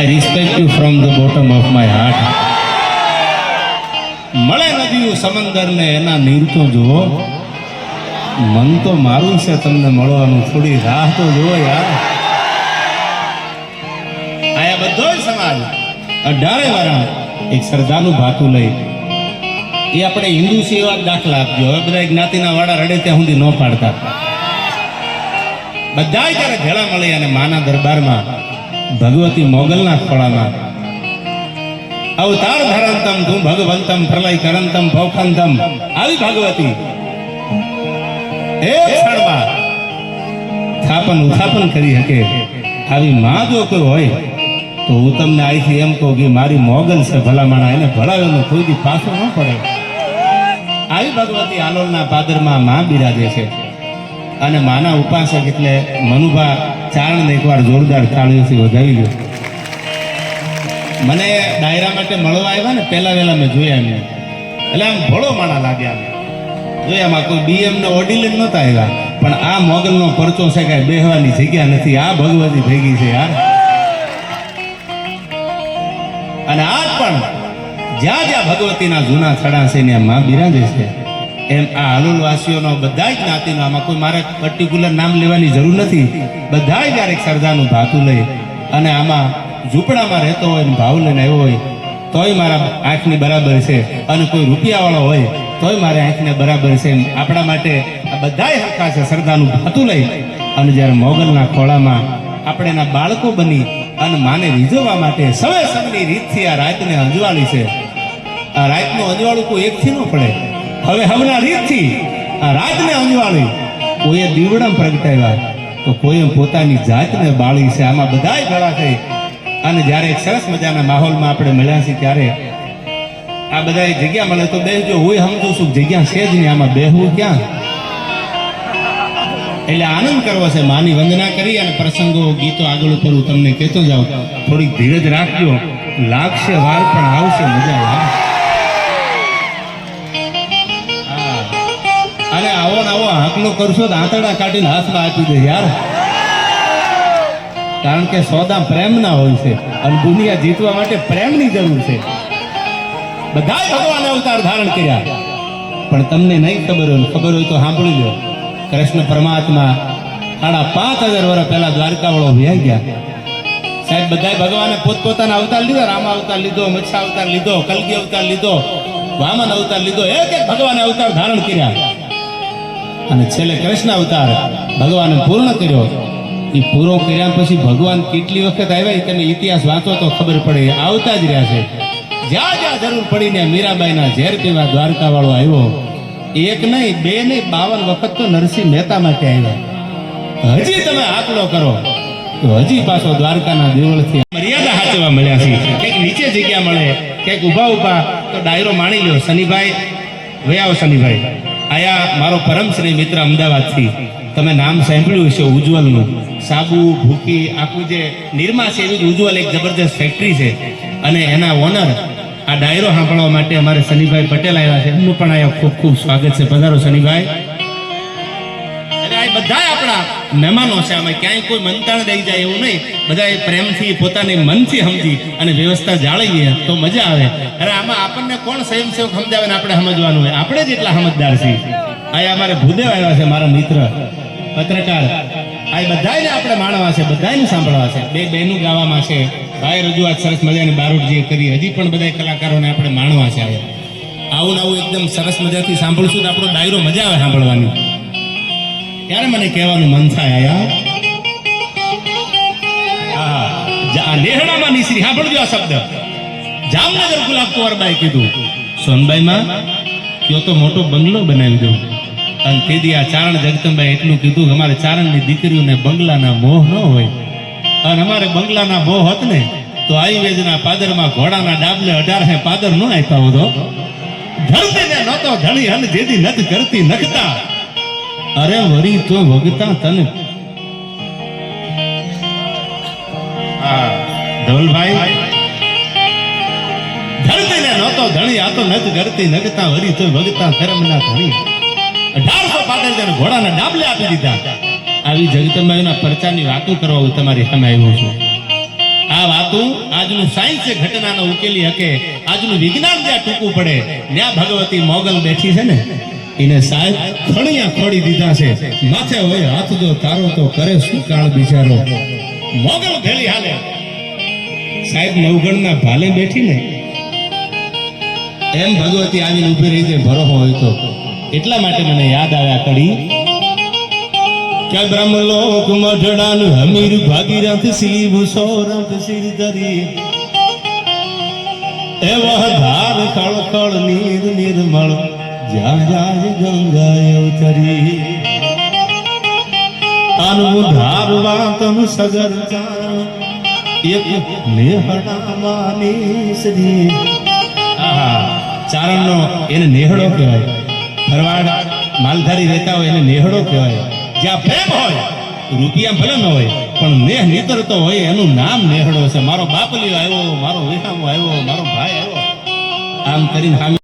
I respect you from the bottom of my heart મળે નદીયું સમંદરને એના નીર તો જુઓ. મન તો મારું છે તમને મળવાનું, થોડી રાહ તો જુઓ યાર. આયા બધો સમાજ, અઢારે વાળા એક શ્રદ્ધાનું ભાતું લઈ. એ આપણે હિન્દુ છે દાખલા આપજો. હવે બધા જ્ઞાતિના વાળા રડે ત્યાં સુધી ન પાડતા. બધા ત્યારે ભેળા મળી અને માના દરબારમાં ભગવતી મોગલના ખોળામાં. અવતાર ધરંતમ તું ભગવંતમ પ્રલય કરંતમ ભવખંતમ. આવી ભગવતી. થાપન, ઉથાપન કરી શકે. આવી માં જો કોઈ હોય, તો હું તમને આઈથી એમ કહું કે મારી મોગલ છે ભલામણા એને ભળાવેલું કોઈ દી પાછો ન પડે આવી ભગવતી આલોલના પાદરમાં માં બિરાજે છે. અને માના ઉપાસક એટલે મનુભા ચારણને એકવાર જોરદાર તાળીઓથી વધાવી ગયો મને ડાયરા માટે મળવા આવ્યા ને, પહેલા વહેલા મેં જોયા મેં એટલે આમ ભળો માણા લાગ્યા જોયા જોયામાં કોઈ બીએમ ને ઓડી લઈને નહોતા આવ્યા. પણ આ મોગલનો પરચો છે કાંઈ બેહવાની જગ્યા નથી. આ ભગવતી ભેગી છે યાર. અને આજ પણ જ્યાં જ્યાં ભગવતીના જૂના છડા છે ને માં બિરાજે છે. એમ આ હાલુલવાસીઓનો બધા જ જ્ઞાતિનો આમાં કોઈ મારે પર્ટિક્યુલર નામ લેવાની જરૂર નથી. બધા ક્યારેક સરદારનું ભાતું લઈ અને આમાં ઝૂંપડામાં રહેતો હોય ભાવ લઈને આવ્યો હોય, તોય મારા આંખની બરાબર છે. અને કોઈ રૂપિયાવાળો હોય, તોય મારી આંખને બરાબર છે એમ આપણા માટે આ બધાય હરખા છે સરદારનું ભાતું લઈ. અને જ્યારે મોગલના ખોળામાં આપણે એના બાળકો બની અને માને રીઝવવા માટે સવે સવની રીતથી આ રાતને અંજવાળી છે. આ રાતનું અંજવાળું કોઈ એકથી ન પડે. હવે હમણાં રીતથી આ રાતને અંજવાળી, કોઈએ દીવડમ પ્રગટાવ્યા. તો કોઈએ પોતાની જાતને બાળી છે. આમાં બધાય ભેળા થઈ. અને જ્યારે સરસ મજાના માહોલમાં આપણે મળ્યા છીએ ત્યારે આ બધા જગ્યા મળે તો બેસજો હું સમજુ છું જગ્યા છે જ નહીં, આમાં બેહવું ક્યાં? એટલે આનંદ કરવો છે. માની વંદના કરી અને પ્રસંગો, ગીતો આગળ ઉપર તમને કહેતો જાઉં. થોડીક ધીરજ રાખજો. લાગશે વાર, પણ આવશે મજા આવે અને આવો ને આવો, હાકલો કરશો તો આંતરડા કાઢીને હાથમાં આપી દે યાર. કારણ કે સોદા પ્રેમના હોય છે અને દુનિયા જીતવા માટે પ્રેમની જરૂર છે. બધા ભગવાન અવતાર ધારણ કર્યા. પણ તમને નહીં ખબર હોય ખબર હોય તો સાંભળી લો. કૃષ્ણ પરમાત્મા સાડા પાંચ હજાર વર્ષ પહેલા દ્વારકા વાળો વ્યાઈ ગયા. સાહેબ બધા ભગવાને પોતપોતાના અવતાર લીધો. રામ અવતાર લીધો, મચ્છા અવતાર લીધો, કલગી અવતાર લીધો, વામન અવતાર લીધો. એક એક ભગવાને અવતાર ધારણ કર્યા. અને છેલ્લે કૃષ્ણ અવતાર. ભગવાને પૂર્ણ કર્યો. એ પૂરો કર્યા પછી ભગવાન કેટલી વખત આવ્યા તમે ઇતિહાસ વાંચો તો ખબર પડે. આવતા જ રહ્યા છે. જ્યાં જ્યાં જરૂર પડીને મીરાબાઈના ઝેર પીવા દ્વારકાવાળો આવ્યો. એક નહીં, બે નહીં, બાવન વખત તો નરસિંહ મહેતા માટે આવ્યા. હજી તમે આંકડો કરો. તો હજી પાછો દ્વારકાના દેવળથી મર્યાદા હાચવા મળ્યા છે. કંઈક નીચે જગ્યા મળે, કંઈક ઊભા ઊભા તો ડાયરો માણી લ્યો. શનિભાઈ વયાવ શનિભાઈ. આયા મારો પરમ શ્રી મિત્ર અમદાવાદથી. તમે નામ સાંભળ્યું હશે ઉજ્જવલનું. સાબુ, ભૂકી, આખું જે નિરમા છે એવી જ ઉજ્જવલ એક જબરદસ્ત ફેક્ટરી છે. અને એના ઓનર આ ડાયરો સાંભળવા માટે અમારે શનિભાઈ પટેલ આવ્યા છે. એમનું પણ અહીંયા ખૂબ ખૂબ સ્વાગત છે. પધારો શનિભાઈ. બધા આપણા મહેમાનો છે. આમાં ક્યાંય કોઈ મનતાણ દઈ જાય એવું નહીં. બધા પ્રેમથી પોતાની મનથી સમજી અને વ્યવસ્થા જાળવીએ તો મજા આવે. અરે આમાં આપણને કોણ સ્વયંસેવક સમજાવે ને આપણે સમજવાનું હોય? આપણે જ એટલા સમજદાર છીએ. આ અમારે ભૂદેવ આવ્યા છે, મારા મિત્ર. પત્રકાર. આ બધાને આપણે માણવા છે બધાને સાંભળવા છે. બે બહેનું ગાવામાં છે. ભાઈ રજૂઆત સરસ મજાની બારોટજીએ કરી. હજી પણ બધા કલાકારોને આપણે માણવા છે. આવું આવું એકદમ સરસ મજાથી સાંભળશું તો આપણો ડાયરો મજા આવે સાંભળવાની. ત્યારે મને કહેવાનું મન થાય, આયા. નેહડામાં નીસરી. સાંભળજો આ શબ્દ. જામનગર ગુલાબ કુંવરબાઈ કીધું. સોનબાઈમાં, કયો તો મોટો બંગલો બનાવી દઉં. અને તેથી આ ચારણ જગતમભાઈ એટલું કીધું કે અમારે ચારણની દીકરીઓને બંગલાના મોહ ન હોય. અને અમારે બંગલાના મોહ હોત ને, તો આયુર્વેદના પાદરમાં ઘોડાના ડાબલે અઢાર હે પાદર ન આપ્યા હોતો ધરતીને નહોતો ધણી, હન જેદી નત કરતી, નખતા. અરે વરી તો વગતા તને. ધવલભાઈ? ધરતી ને નહોતો ધણી આ તો નત ધરતી નગતા વરી તો વગતા ધર્મના ધણી. અઢારસો પાદર જણ ઘોડાના ડાબલે આપી દીધા. આવી જગતમાઈના પરચાની વાતો કરવા હું તમારી સામે આવ્યો છું. આ વાતું આજનું સાયન્સ ઘટનાને ઉકેલી હકે. આજનું વિજ્ઞાન જ્યાં ટૂંકું પડે ત્યાં ભગવતી મોગલ બેઠી છે ને? એને સાહેબ ખણિયા ખોડી દીધા છે. માથે હોય હાથ જો તારો તો કરે શું કાળ બિચારો? મોગલ ભેળી હાલે. સાહેબ નવગણના ભાલે બેઠી ને. એમ ભગવતી આવીને ઊભી રહી છે, ભરોહો હોય તો. એટલા માટે મને યાદ આવ્યા કડી. કે બ્રહ્મલોક મઢડાનું હમીર ભાગીરથ શિવ સૌરભ સિર ધરી એવો ધાર ખળખળ નીર નિર્મળ. જ્યાં જાય એને નેહડો કહેવાય. ફરવાડ માલધારી રહેતા હોય એને નેહડો કહેવાય. જ્યાં પ્રેમ હોય, રૂપિયા ભલે ન હોય, પણ નેહ નીતરતો હોય, એનું નામ નેહડો છે. મારો બાપલીઓ આવ્યો, મારો વિહામો આવ્યો, મારો ભાઈ આવ્યો. આમ કરીને